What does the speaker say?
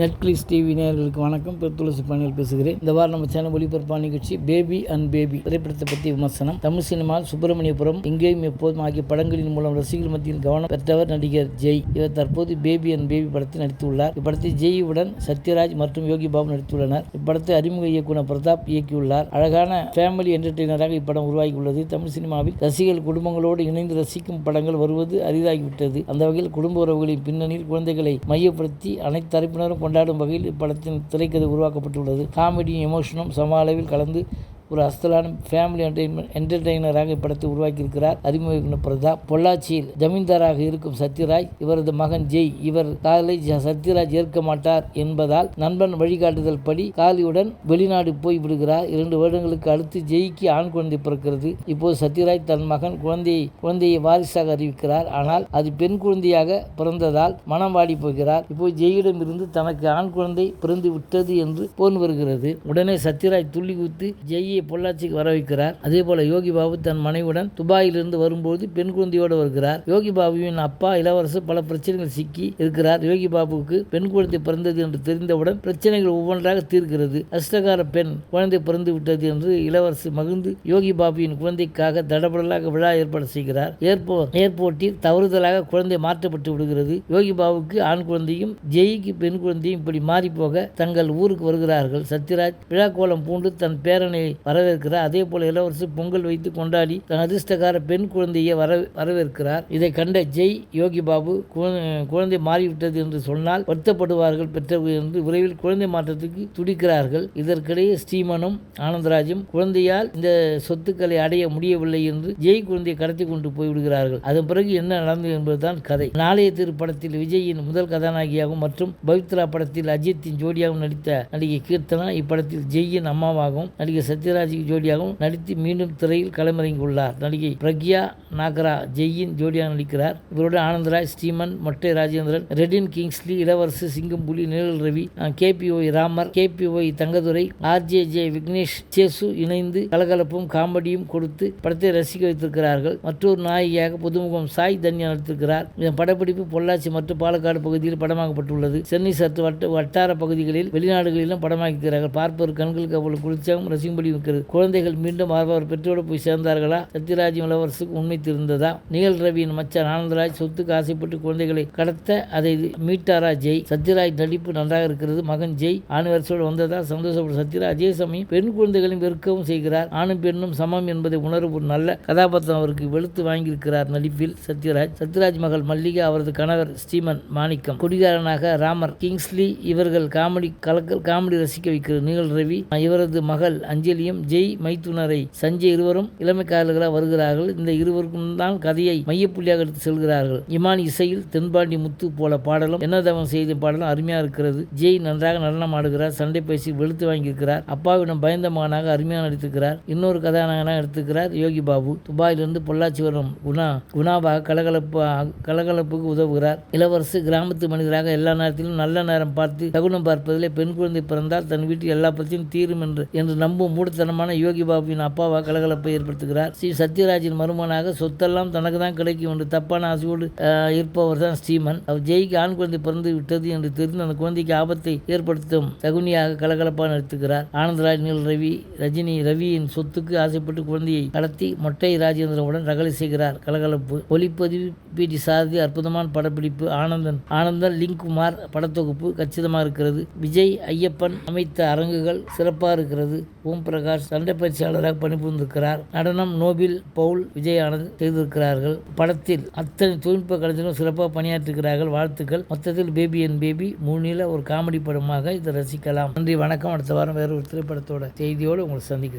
Netflix TV நேயர்களுக்கு வணக்கம். பெரு துளசி பாணியில் பேசுகிறேன். இந்த வாரம் நம்ம சேனல் ஒளிபரப்பான நிகழ்ச்சி பேபி அண்ட் பேபி திரைப்படத்தை பற்றி விமர்சனம். தமிழ் சினிமாவில் சுப்பிரமணியபுரம் எங்கேயும் எப்போதும் ஆகிய படங்களின் மூலம் ரசிகர்கள் மத்தியில் கவனம் பெற்றவர் நடிகர் ஜெய் இவர் தற்போது பேபி அண்ட் பேபி படத்தில் நடித்துள்ளார். இப்படத்தை ஜெய்யுடன் சத்யராஜ் மற்றும் யோகி பாபு நடித்துள்ளனர். இப்படத்தை அறிமுக இயக்குனர் பிரதாப் இயக்கியுள்ளார். அழகான ஃபேமிலி என்டர்டெய்னராக இப்படம் உருவாகியுள்ளது. தமிழ் சினிமாவில் ரசிகர்கள் குடும்பங்களோடு இணைந்து ரசிக்கும் படங்கள் வருவது அரிதாகிவிட்டது. அந்த வகையில் குடும்ப உறவுகளின் பின்னணியில் குழந்தைகளை மையப்படுத்தி அனைத்து தரப்பினரும் கொண்டாடும் வகையில் இப்படத்தின் திரைக்கதை உருவாக்கப்பட்டுள்ளது. காமெடியும் எமோஷனும் சம அளவில் கலந்து ஒரு அஸ்தலான ஃபேமிலி என்டர்டைன்மெண்ட் என்டர்டெய்னராக இப்படத்தை உருவாக்கியிருக்கிறார். அறிமுக இயக்குனர் பிரதாப் பொள்ளாச்சியில் ஜமீன்தாராக இருக்கும் சத்யராஜ். இவரது மகன் ஜெய். இவர் காதலை சத்யராஜ் ஏற்க மாட்டார் என்பதால் நண்பன் வழிகாட்டுதல் படி காலியுடன் வெளிநாடு போய் விடுகிறார். இரண்டு வருடங்களுக்கு அடுத்து ஜெய்க்கு ஆண் குழந்தை பிறக்கிறது. இப்போது சத்யராஜ் தன் மகன் குழந்தையை குழந்தையை வாரிசாக அறிவிக்கிறார். ஆனால் அது பெண் குழந்தையாக பிறந்ததால் மனம் வாடி போகிறார். இப்போது ஜெயிடம் இருந்து தனக்கு ஆண் குழந்தை பிறந்து விட்டது என்று போன் வருகிறது. உடனே சத்யராஜ் துள்ளி குத்து ஜெய்யை பொள்ளாச்சிக்கு வர வைக்கிறார். அதே போல யோகி பாபு தன் மனைவியுடன் துபாயிலிருந்து வரும்போது பெண் குழந்தையோடு வருகிறார். யோகி பாபுவின் அப்பா இளவரசர் பல பிரச்சனைகள் சிக்கி இருக்கிறார். யோகி பாபுவுக்கு பெண் குழந்தை பிறந்தது என்று தெரிந்தவுடன் பிரச்சனைகள் ஒவ்வொன்றாக தீர்க்கிறது அஷ்டகார பெண் குழந்தை பிறந்து விட்டது என்று இளவரசு மகிழ்ந்து யோகி பாபுவின் குழந்தைக்காக தடபடலாக விழா ஏற்பாடு செய்கிறார். ஏர்போர்ட் ஏர்போர்ட்டில் தவறுதலாக குழந்தை மாற்றப்பட்டு விடுகிறது. யோகி பாபுக்கு ஆண் குழந்தையும் ஜெய்க்கு பெண் குழந்தையும் இப்படி மாறி போக தங்கள் ஊருக்கு வருகிறார்கள். சத்யராஜ் விழா கோலம் பூண்டு தன் பேரனை வரவேற்கிறார். அதே போல இளவரசர் பொங்கல் வைத்து கொண்டாடி தன் அதிர்ஷ்டக்கார பெண் குழந்தையை வர வரவேற்கிறார். இதை கண்ட ஜெய் யோகி பாபு குழ- குழந்தை மாறிவிட்டது என்று சொன்னால் வருத்தப்படுவார்கள். பெற்றவர்கள் என்று விரைவில் குழந்தை மாற்றத்துக்கு துடிக்கிறார்கள். இதற்கிடையே ஸ்ரீமனும் ஆனந்தராஜும் குழந்தையால் இந்த சொத்துக்களை அடைய முடியவில்லை என்று ஜெய் குழந்தையை கடத்தி கொண்டு போய்விடுகிறார்கள். அதன் பிறகு என்ன நடந்தது என்பதுதான் கதை. நாளைய திருப்படத்தில் விஜயின் முதல் கதாநாயகியாகவும் மற்றும் பவித்ரா படத்தில் அஜித்தின் ஜோடியாகவும் நடித்த நடிகை கீர்த்தனா இப்படத்தில் ஜெய்யின் அம்மாவாகவும் நடிகை சத்யராஜுக்கு ஜோடியாகவும் நடித்து மீண்டும் திரையில் களமிறங்கியுள்ளார். நடிகை பிரக்யா நாகரா ஜெய்யின் ஜோடியாக நடிக்கிறார். இவருடன் Anandaraj Sriman Mottai Rajendran Redin Kingsley Ilavarasu Singampuli Nizhal Ravi KPY Ramar KPY Thangadurai RJ J Vignesh Sesu இணைந்து கலகலப்பும் காமெடியும் கொடுத்து படத்தை ரசிக்க வைத்திருக்கிறார்கள். மற்றொரு நாயகியாக புதுமுகம் சாய் தன்யா நடித்திருக்கிறார். இதன் படப்பிடிப்பு பொள்ளாச்சி மற்றும் பாலக்காடு பகுதியில் படமாக்கப்பட்டுள்ளது. சென்னை சத்து வட்ட வட்டார பகுதிகளில் வெளிநாடுகளிலும் படமாக்கிறார்கள் பார்ப்பவர் கண்களுக்கு அவ்வளவு குளிர்ச்சியாகவும் ரசிக்கும்படி இருக்கிறது. குழந்தைகள் மீண்டும் அவர் பெற்றோடு போய் சேர்ந்தார்களா? சத்யராஜ் இளவரசுக்கு உண்மை தெரிந்ததா நிகழ் ரவியின் மச்சான் ஆனந்தராஜ் சொத்துக்கு ஆசைப்பட்டு குழந்தைகளை கடத்த அதை மீட்டாரா ஜெய்? சத்யராஜ் நடிப்பு நன்றாக இருக்கிறது. மகன் ஜெய் ஆணிவரசோடு வந்ததா? சந்தோஷப்படும் சத்யராஜ் அதே சமயம் பெண் குழந்தைகளையும் வெறுக்கவும் செய்கிறார். ஆணும் பெண்ணும் சமம் என்பதை உணரும் ஒரு நல்ல கதாபாத்திரம் அவருக்கு வெளுத்து வாங்கியிருக்கிறார் நடிப்பில் சத்யராஜ். சத்யராஜ் மகள் மல்லிகா அவரது கணவர் ஸ்ரீமன் மாணிக்கம். குடிகாரனாக ராமர் கிங்ஸ்லி இவர்கள் காமெடி கலக்கல் காமெடி ரசிக்க வைக்கிறது. நிகழ் ரவி இவரது மகள் அஞ்சலியும் ஜெய் மைத்துனரை சஞ்சய் இருவரும் இளமை வருகிறார்கள். இந்த இருவருக்கும் தான் கதையை மையப்புள்ளியாக எடுத்து செல்கிறார்கள். இமான் இசையில் தென்பாண்டி முத்து போல பாடலும் என்ன தவம் செய்த பாடலும் அருமையா இருக்கிறது. ஜெய் நன்றாக நடனம் ஆடுகிறார் சண்டை பேசி வெளுத்து வாங்கியிருக்கிறார். அப்பாவிடம் பயந்த மகனாக அருமையாக நடித்திருக்கிறார். இன்னொரு கதாநாயகனாக எடுத்துக்கிறார் யோகி பாபு. துபாயிலிருந்து பொள்ளாச்சி வரும் குணா குணாவாக கலகலப்பு கலகலப்புக்கு உதவுகிறார். இளவரசு கிராமத்து மனிதராக எல்லா நேரத்திலும் நல்ல நேரம் பார்த்து தகுனம் பார்ப்பதிலே பெண் குழந்தை பிறந்தால் தன் வீட்டில் எல்லா பிரச்சனையும் தீரும் என்று என்று நம்பும் மூடத்தனமான யோகி பாபுவின் அப்பாவாக கலகலப்பை ஏற்படுத்துகிறார். ஸ்ரீ சத்யராஜின் மருமனாக சொத்தெல்லாம் தனக்கு தான் கிடைக்கும் என்று தப்பான ஆசையோடு இருப்பவர் தான் ஸ்ரீமன். அவர் ஜெய்க்கு ஆண் குழந்தை பிறந்து விட்டது என்று தெரிந்து அந்த குழந்தைக்கு ஆபத்தை ஏற்படுத்தும் தகுனியாக கலகலப்பாக நடத்துகிறார் ஆனந்தராஜ் நீல் ரவி ரஜினி ரவியின் சொத்துக்கு ஆசைப்பட்டு குழந்தையை கடத்தி மொட்டை ராஜேந்திரவுடன் ரகலை செய்கிறார். கலகலப்பு ஒளிப்பதிவு பி டி சாரதி அற்புதமான படப்பிடிப்பு ஆனந்தன் ஆனந்தன் லிங்க் குமார் படத்தொகுப்பு கச்சிதமாக இருக்கிறது. விஜய் ஐயப்பன் அமைத்த அரங்குகள் சிறப்பாக இருக்கிறது. ஓம் பிரகாஷ். பிரகாஷ் சண்டை பயிற்சியாளராக பணிபுரிந்திருக்கிறார். நடனம் நோபில் பவுல் விஜய் ஆனந்த் செய்திருக்கிறார்கள். படத்தில் அத்தனை தொழில்நுட்ப கலைஞரும் சிறப்பாக பணியாற்றுகிறார்கள் வாழ்த்துக்கள். மொத்தத்தில் பேபி என் பேபி மூணில ஒரு காமெடி படமாக இதை ரசிக்கலாம். நன்றி வணக்கம். அடுத்த வாரம் வேறு ஒரு திரைப்படத்தோட செய்தியோடு உங்களை சந்திக்கிறேன்.